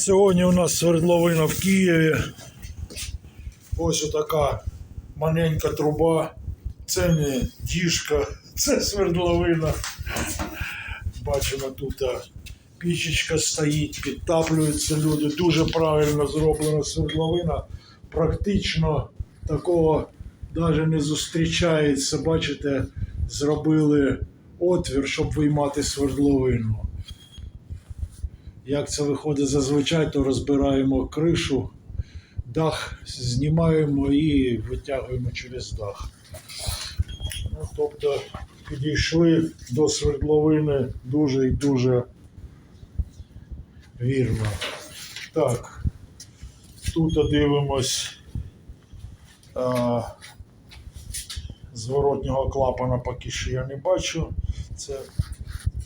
Сьогодні у нас свердловина в Києві. Ось така маленька труба. Це не діжка, це свердловина. Бачимо, тут пічечка стоїть, підтаплюються люди. Дуже правильно зроблена свердловина. Практично такого навіть не зустрічається. Бачите, зробили отвір, щоб виймати свердловину. Як це виходить зазвичай, то розбираємо кришу, дах знімаємо і витягуємо через дах. Ну, тобто підійшли до свердловини дуже і дуже вірно. Так, тут дивимось а, зворотнього клапана поки що я не бачу. Це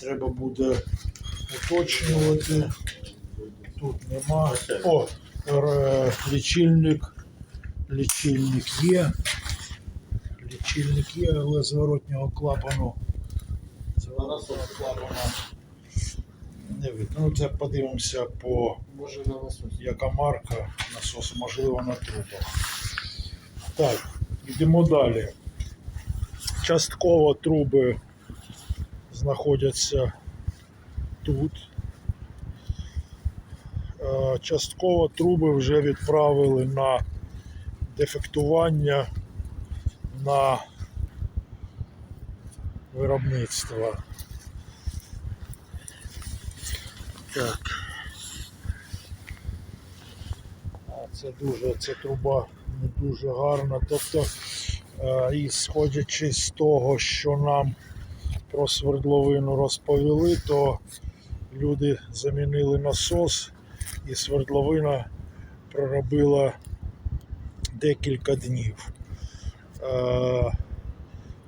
треба буде уточнювати. Тут нема. О, лічильник. Лічильник є. Лічильник є, але зворотнього клапану. Зворотнього клапана не видно. Ну, це подивимося по Може на яка марка насосу, можливо, на трубах. Так, йдемо далі. Частково труби знаходяться тут. Е, Частково труби вже відправили на дефектування на виробництво. Так. Це дуже, ця труба не дуже гарна. Тобто, е, і сходячи з того, що нам про свердловину розповіли, то люди замінили насос і свердловина проробила декілька днів.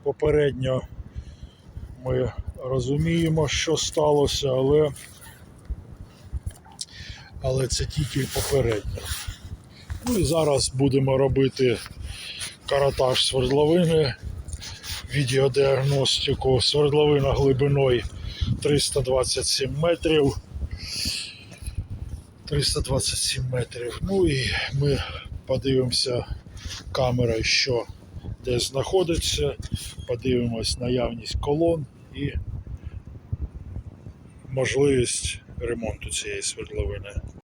Попередньо ми розуміємо, що сталося, але, але це тільки попередньо. Ну і зараз будемо робити каратаж свердловини, відеодіагностику. Свердловина глибиною 327 метрів. 327 метрів. Ну і ми подивимося камерою, що де знаходиться, подивимось наявність колон і можливість ремонту цієї свердловини.